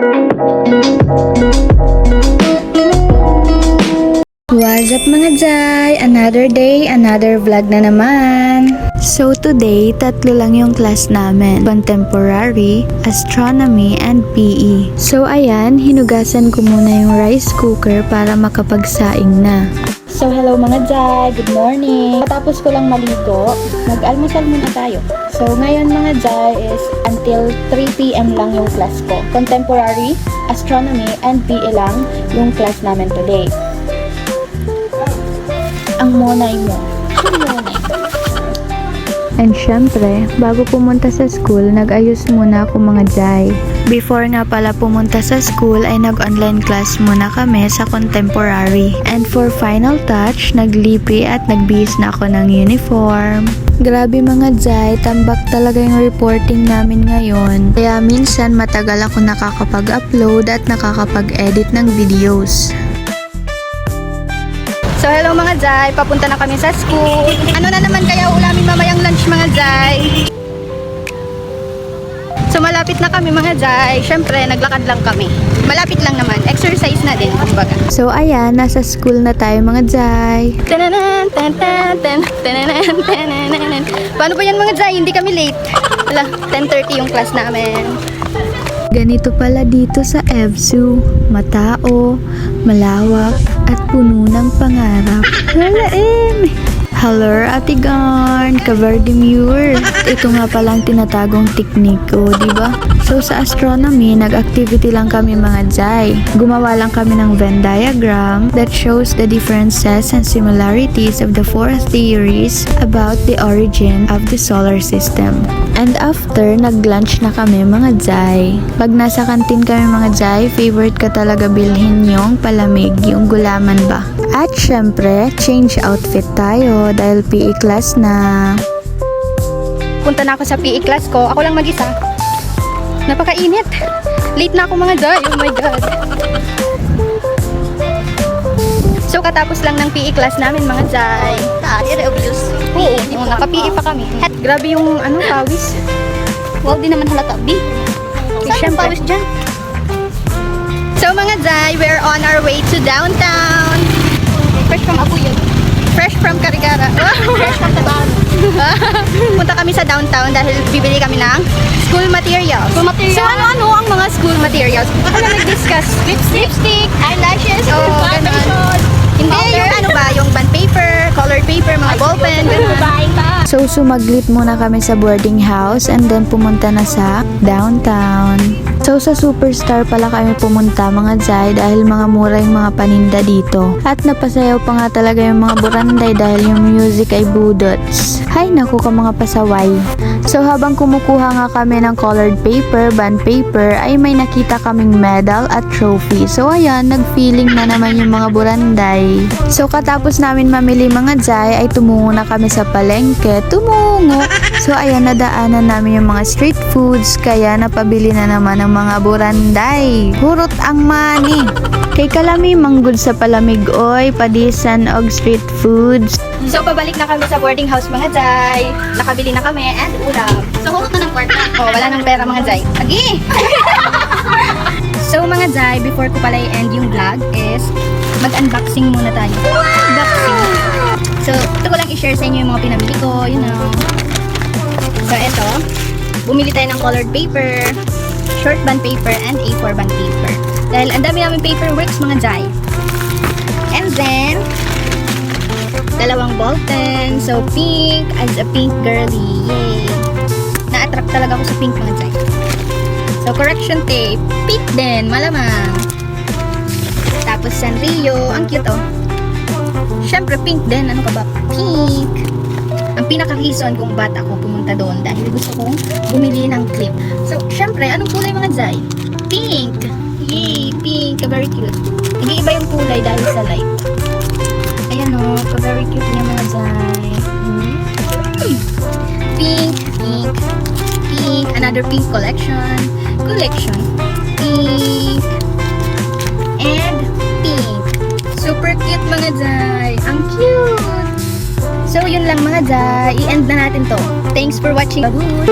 What's up mga Jai? Another day, another vlog na naman. So today, tatlo lang yung class namin. Contemporary, Astronomy, and PE. So ayan, hinugasan ko muna yung rice cooker para makapagsaing na. So hello mga Jai, good morning. Patapos ko lang maligo, mag-almusal muna tayo. So ngayon mga Jai is until 3pm lang yung class ko. Contemporary, Astronomy, and PE lang yung class namin today ang monay mo. Ang monay. And syempre, bago pumunta sa school, nag-ayos muna ako mga jay. Before nga pala pumunta sa school ay nag-online class muna kami sa contemporary. And for final touch, naglipi at nagbihis na ako ng uniform. Grabe mga jay, tambak talaga yung reporting namin ngayon. Kaya minsan matagal ako nakakapag-upload at nakakapag-edit ng videos. So hello mga Jai, papunta na kami sa school. Ano na naman kaya ulamin mamayang lunch mga Jai? So malapit na kami mga Jai. Syempre, naglakad lang kami. Malapit lang naman. Exercise na din, kumbaga. So ayan, nasa school na tayo mga Jai. Tananan, tan, tan, tan, tananan, tananan. Paano ba yan mga Jai? Hindi kami late. Wala, 10.30 yung class namin. Ganito pala dito sa EVSU. Matao, malawak, at puno ng pangarap. Lalaim! Hello, Ate Garn! Kaverdemure! Ito nga palang tinatagong teknik ko, di ba? So, sa astronomy, nag-activity lang kami mga Jai. Gumawa lang kami ng Venn diagram that shows the differences and similarities of the four theories about the origin of the solar system. And after, nag-lunch na kami mga Jai. Pag nasa kantin kami mga Jai, favorite ka talaga bilhin yung palamig, yung gulaman ba? At syempre, change outfit tayo dahil PE class na. Punta na ako sa PE class ko. Ako lang mag-isa. Napakainit. Late na ako mga Jai. Oh my God. So, katapos lang ng PE class namin mga Jai. Ah, dire obvious. Oo, oh, naka-PE pa kami. At grabe yung ano, pawis. Wow, di naman halata. B. Saan pawis dyan? So mga Jai, we're on our way to downtown. Fresh from Abu yun. Fresh from Carigara. Fresh from Tabahan. Punta kami sa downtown dahil bibili kami ng school materials. School materials. So ano-ano ang mga school materials? Na nag-discuss. Lipstick, lipstick, eyelashes, Oo, foundation. Hindi, Powder. yung ano ba, yung bond paper, colored paper, mga ballpen, ganun. So, sumaglit muna kami sa boarding house and then pumunta na sa downtown. So, sa Superstar pala kami pumunta mga Jai dahil mga mura yung mga paninda dito. At napasayaw pa nga talaga yung mga buranday dahil yung music ay budots. Hay naku ka mga pasaway. So, habang kumukuha nga kami ng colored paper, bond paper, ay may nakita kaming medal at trophy. So, ayan, nag-feeling na naman yung mga buranday. So, katapos namin mamili mga Jai, ay tumungo na kami sa palengke. Tumungo! So, ayan, nadaanan namin yung mga street foods, kaya napabili na naman ng mga buranday. Hurot ang mani! Kay kalami manggod sa palamig oy, padisan og street foods. So, pabalik na kami sa boarding house mga Jai. Nakabili na kami and ulam. So, hurot na ng kwarta. Oh, wala nang pera mga Jai. Agi! so mga Jai, before ko pala i-end yung vlog is mag-unboxing muna tayo. Unboxing. So, ito ko lang i-share sa inyo yung mga pinamili ko, you know. So, ito. Bumili tayo ng colored paper, short band paper, and A4 band paper. Dahil ang dami namin paperworks mga Jai. And then, dalawang ball pen. So, pink as a pink girly. Yay! Na-attract talaga ako sa pink mga Jai. So, correction tape. Pink din, malamang. Tapos, Sanrio. Ang cute, oh. Siyempre, pink din. Ano ka ba? Pink. Pinaka-reason kung ba't ako pumunta doon dahil gusto kong bumili ng clip. So, syempre, anong kulay mga Jai? Pink. Yay, pink. Very cute. Nag-iiba yung kulay dahil sa light. Ayan, oh. Very cute niya mga Jai. Hmm. Pink, pink, pink. Another pink collection. Collection. Pink. And pink. Super cute mga Jai. So, yun lang mga Jai. I-end na natin to. Thanks for watching. Babush!